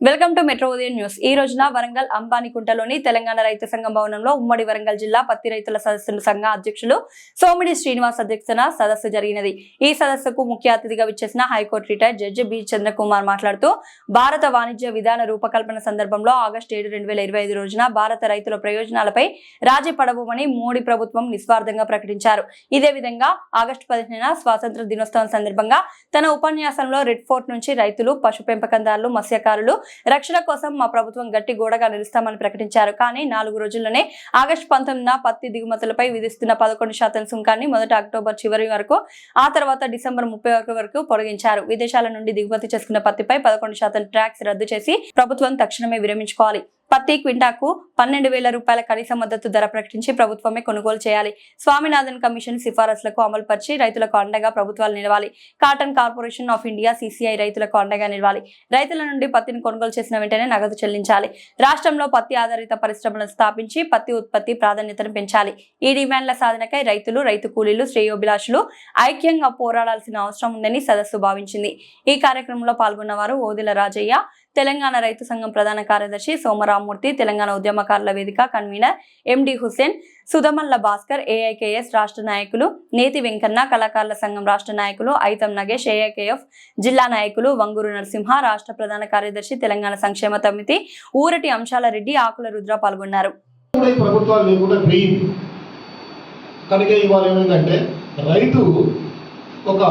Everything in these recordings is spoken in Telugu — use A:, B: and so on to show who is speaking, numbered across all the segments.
A: వెల్కమ్ టు మెట్రో ఉదయం న్యూస్. ఈ రోజున వరంగల్ అంబానికుంటలోని తెలంగాణ రైతు సంఘం భవనంలో ఉమ్మడి వరంగల్ జిల్లా పత్తి రైతుల సదస్సుల సంఘ అధ్యక్షులు సోమిడి శ్రీనివాస్ అధ్యక్షతన సదస్సు జరిగినది. ఈ సదస్సుకు ముఖ్య అతిథిగా విచ్చేసిన high court retired judge B Chandrakumar మాట్లాడుతూ భారత వాణిజ్య విధాన రూపకల్పన సందర్భంలో ఆగస్టు ఏడు రెండు వేల ఇరవై ఐదు రోజున భారత రైతుల ప్రయోజనాలపై రాజీ పడబోమని మోడీ ప్రభుత్వం నిస్వార్థంగా ప్రకటించారు. ఇదే విధంగా ఆగస్టు పదిహేన స్వాతంత్ర దినోత్సవం సందర్భంగా తన ఉపన్యాసంలో రెడ్ ఫోర్ట్ నుంచి రైతులు పశు పెంపకందారులు మత్స్యకారులు రక్షణ కోసం మా ప్రభుత్వం గట్టి గోడగా నిలుస్తామని ప్రకటించారు. కానీ నాలుగు రోజుల్లోనే ఆగస్టు పంతొమ్మిదిన పత్తి దిగుమతులపై విధిస్తున్న పదకొండు శాతం సుంకాన్ని మొదట అక్టోబర్ చివరి వరకు ఆ తర్వాత డిసెంబర్ ముప్పై ఒకటి వరకు పొడిగించారు. విదేశాల నుండి దిగుమతి చేసుకున్న పత్తిపై పదకొండు శాతం ట్యాక్స్ రద్దు చేసి ప్రభుత్వం తక్షణమే విరమించుకోవాలి. పత్తి క్వింటాకు పన్నెండు వేల రూపాయల కనీస మద్దతు ధర ప్రకటించి ప్రభుత్వమే కొనుగోలు చేయాలి. స్వామినాథన్ కమిషన్ సిఫారసులకు అమలుపరిచి రైతులకు అండగా ప్రభుత్వాలు నిలవాలి. Cotton corporation of India CCI రైతులకు అండగా నిలవాలి. రైతుల నుండి పత్తిని కొనుగోలు చేసిన వెంటనే నగదు చెల్లించాలి. రాష్ట్రంలో పత్తి ఆధారిత పరిశ్రమలను స్థాపించి పత్తి ఉత్పత్తి ప్రాధాన్యతను పెంచాలి. ఈ డిమాండ్ల సాధనకై రైతులు రైతు కూలీలు శ్రేయోభిలాషులు ఐక్యంగా పోరాడాల్సిన అవసరం ఉందని సదస్సు భావించింది. ఈ కార్యక్రమంలో పాల్గొన్న వారు ఓదిల రాజయ్య తెలంగాణ రైతు సంఘం ప్రధాన కార్యదర్శి సోమరామూర్తి తెలంగాణ ఉద్యమకారుల వేదిక convener MD Hussain Sudhamalla Bhaskar AIKS రాష్ట్ర నాయకులు నేతి వెంకన్న కళాకారుల సంఘం రాష్ట్ర నాయకులు ఐతం నగేష్ ఏఐకేఎఫ్ జిల్లా నాయకులు వంగూరు నరసింహ రాష్ట్ర ప్రధాన కార్యదర్శి తెలంగాణ సంక్షేమ సమితి ఊరటి అంశాల రెడ్డి ఆకుల రుద్ర పాల్గొన్నారు.
B: కూడా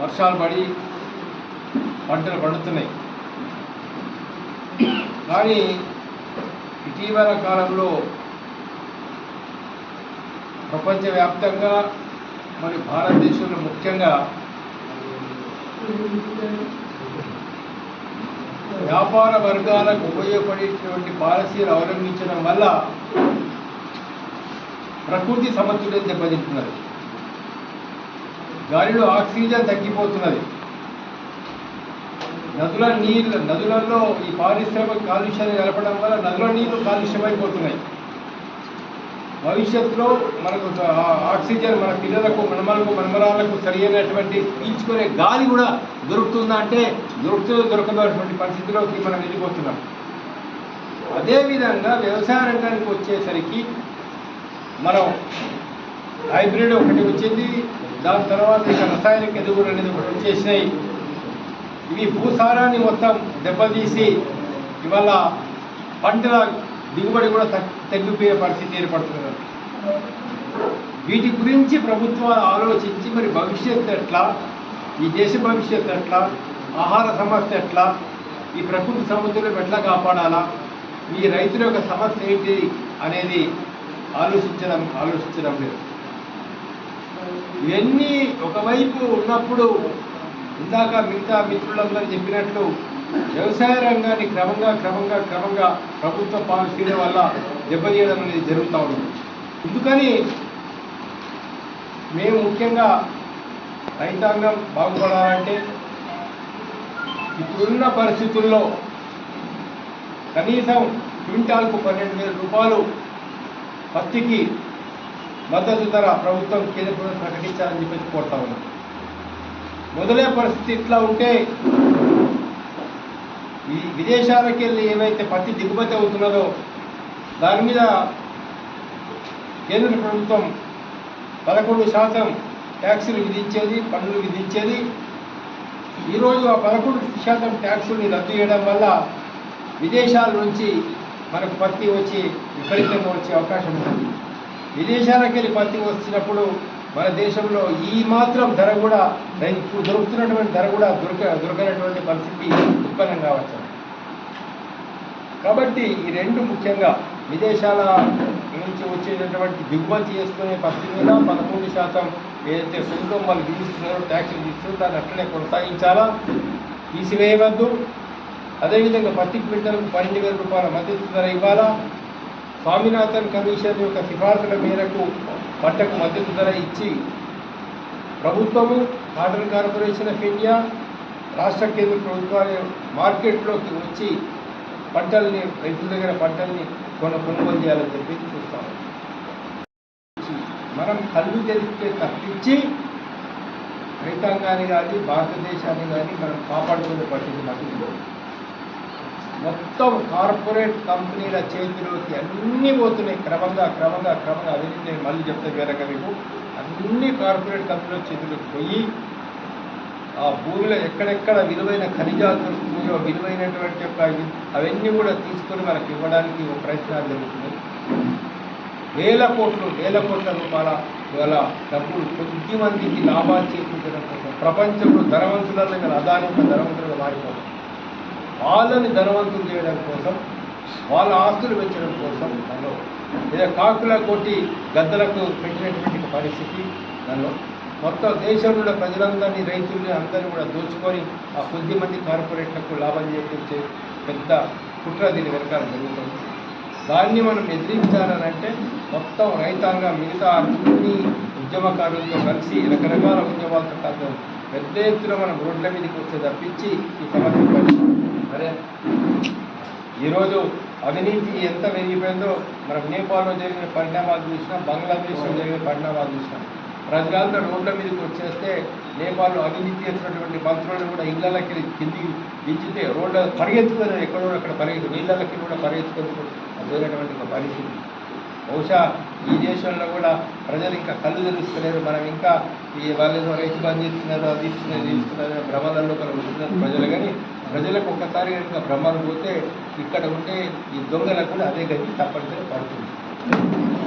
C: వర్షాలు పడి పంటలు పండుతున్నాయి. కానీ ఇటీవల కాలంలో ప్రపంచవ్యాప్తంగా మరి భారతదేశంలో ముఖ్యంగా వ్యాపార వర్గాలకు ఉపయోగపడేటువంటి పాలసీలు అవలంబించడం వల్ల ప్రకృతి సమతుల్యం దెబ్బతింటున్నది. గాలిలో ఆక్సిజన్ తగ్గిపోతున్నది. నదుల నీళ్ళ నదులలో ఈ పారిశ్రామిక కాలుష్యాన్ని కలపడం వల్ల నదుల నీళ్ళు కాలుష్యమైపోతున్నాయి. భవిష్యత్తులో మనకు ఆక్సిజన్ మన పిల్లలకు మనమలకు మనమరాలకు సరైనటువంటి పీల్చుకునే గాలి కూడా దొరుకుతుందా అంటే దొరుకుతుందో దొరకదో పరిస్థితిలోకి మనం వెళ్ళిపోతున్నాం. అదేవిధంగా వ్యవసాయ రంగానికి వచ్చేసరికి మనం హైబ్రిడ్ ఒకటి వచ్చింది దాని తర్వాత ఇక రసాయనిక ఎరువులు అనేది ఒకటి వచ్చేసినాయి ఇవి భూసారాన్ని మొత్తం దెబ్బతీసి ఇవాళ పంటల దిగుబడి కూడా తగ్- తగ్గిపోయే పరిస్థితి ఏర్పడుతున్నారు వీటి గురించి ప్రభుత్వాలు ఆలోచించి మరి భవిష్యత్తు ఎట్లా? ఈ దేశ భవిష్యత్తు ఎట్లా? ఆహార సమస్య ఎట్లా? ఈ ప్రకృతి సముద్రం ఎట్లా కాపాడాలా? ఈ రైతుల యొక్క సమస్య ఏంటి అనేది ఆలోచించడం ఆలోచించడం లేదు. ఇవన్నీ ఒకవైపు ఉన్నప్పుడు ఇందాక మిగతా మిత్రులందరూ చెప్పినట్లు వ్యవసాయ రంగాన్ని క్రమంగా క్రమంగా క్రమంగా ప్రభుత్వ పాలసీల వల్ల దెబ్బతీయడం అనేది జరుగుతూ ఉంది. అందుకని మేము ముఖ్యంగా రైతాంగం బాగుపడాలంటే ఇప్పుడున్న పరిస్థితుల్లో కనీసం క్వింటాల్కు పన్నెండు వేల రూపాయలు పత్తికి మద్దతు ధర ప్రభుత్వం కేంద్ర ప్రభుత్వం ప్రకటించాలని చెప్పేసి కోరుతా ఉన్నాం. మొదలే పరిస్థితి ఇట్లా ఉంటే ఈ విదేశాలకు వెళ్ళి ఏవైతే పత్తి దిగుమతి అవుతున్నదో దాని మీద కేంద్ర ప్రభుత్వం పదకొండు శాతం ట్యాక్సులు విధించేది పన్నులు విధించేది. ఈరోజు ఆ పదకొండు శాతం ట్యాక్సుల్ని రద్దు చేయడం వల్ల విదేశాల నుంచి మనకు పత్తి వచ్చి విపరీతంగా వచ్చే అవకాశం ఉంటుంది. విదేశాలకు వెళ్ళి పత్తి వచ్చినప్పుడు మన దేశంలో ఈ మాత్రం ధర కూడా రైతు దొరుకుతున్నటువంటి ధర కూడా దొరక దొరకనటువంటి పరిస్థితి ఉత్పన్నం కావచ్చు. కాబట్టి ఈ రెండు ముఖ్యంగా విదేశాల నుంచి వచ్చేటటువంటి దిగుమతి చేసుకునే పత్తి మీద పదకొండు శాతం ఏదైతే సుంకం వాళ్ళు విధిస్తున్నారో ట్యాక్స్ విధిస్తున్నారో దాన్ని అట్లనే కొనసాగించాలా? తీసివేయవద్దు. అదేవిధంగా పత్తి క్వింటల్కు పన్నెండు వేల రూపాయల మద్దతు ధర ఇవ్వాలా? స్వామినాథన్ కమిషన్ యొక్క సిఫార్సుల మేరకు పంటకు మద్దతు ధర ఇచ్చి ప్రభుత్వము కాటన్ కార్పొరేషన్ ఆఫ్ ఇండియా రాష్ట్ర కేంద్ర ప్రభుత్వాలు మార్కెట్లోకి వచ్చి పంటల్ని రైతుల దగ్గర పంటల్ని కొన కొనుగోలు చేయాలని చెప్పి చూస్తాము మనం కళ్ళు తెలిస్తే తప్పించి రైతాంగాన్ని కానీ భారతదేశాన్ని కానీ మనం కాపాడుకునే పరిస్థితి మనకి మొత్తం కార్పొరేట్ కంపెనీల చేతిలోకి అన్నీ పోతున్నాయి. క్రమంగా క్రమంగా క్రమంగా. అవినీతి నేను మళ్ళీ చెప్తే వేరక మీకు. అన్ని కార్పొరేట్ కంపెనీల చేతిలోకి పోయి ఆ భూమిలో ఎక్కడెక్కడ విలువైన ఖనిజాలు దొరుకుతున్నాయో విలువైనటువంటి యొక్క అవన్నీ కూడా తీసుకొని మనకి ఇవ్వడానికి ఒక ప్రయత్నాలు జరుగుతున్నాయి. వేల కోట్లు వేల కోట్ల రూపాయల ఇవాళ డబ్బులు కొద్ది మందికి లాభాలు చేకూర్చడం కోసం ప్రపంచంలో ధనవంతులలో గల అదాని ధనవంతులుగా మారిపోతుంది వాళ్ళని ధనవంతులు చేయడం కోసం వాళ్ళ ఆస్తులు పెంచడం కోసం దానిలో లేదా కాకుల కొట్టి గద్దలకు పెట్టినటువంటి పరిస్థితి దానిలో. మొత్తం దేశంలో ఉన్న ప్రజలందరినీ రైతుల్ని అందరినీ కూడా దోచుకొని ఆ కొద్ది మంది కార్పొరేట్లకు లాభం చేకూర్చే పెద్ద కుట్ర దీని వెనకాల జరుగుతుంది. దాన్ని మనం ఎదిరించాలనంటే మొత్తం రైతాంగం మిగతా అన్ని ఉద్యమకారులతో కలిసి రకరకాల ఉద్యమాలతో కాదు పెద్ద ఎత్తున మనం రోడ్ల మీదకి వచ్చే తప్పించి ఈ సమస్య పరిష్కారం. ఈరోజు అవినీతి ఎంత పెరిగిపోయిందో మనం నేపాల్లో జరిగిన పరిణామాలు చూసినాం బంగ్లాదేశ్లో జరిగిన పరిణామాలు చూసినాం ప్రజలంతా రోడ్ల మీదకి వచ్చేస్తే నేపాల్లో అవినీతి చేసినటువంటి మంత్రులను కూడా ఇళ్ళకి కిందికి దించితే రోడ్ల పరిగెత్తుకొని ఎక్కడో అక్కడ పరిగెత్తు నీళ్ళకి కూడా పరిగెత్తుకొని పోయినటువంటి ఒక పరిస్థితి బహుశా ఈ దేశంలో కూడా ప్రజలు ఇంకా కళ్ళు తెరుస్తలేరు. మనం ఇంకా ఈ వాళ్ళు రైతు బంద్ చేస్తున్నారు అది ఇస్తున్నారు ఇస్తున్నారు భ్రమలలో మనం ఉంటున్నారు ప్రజలు. కానీ ప్రజలకు ఒక్కసారి కనుక భ్రమలు పోతే ఇక్కడ ఉండే ఈ దొంగలకు కూడా అదే గతి తప్పనిసరి పడుతుంది.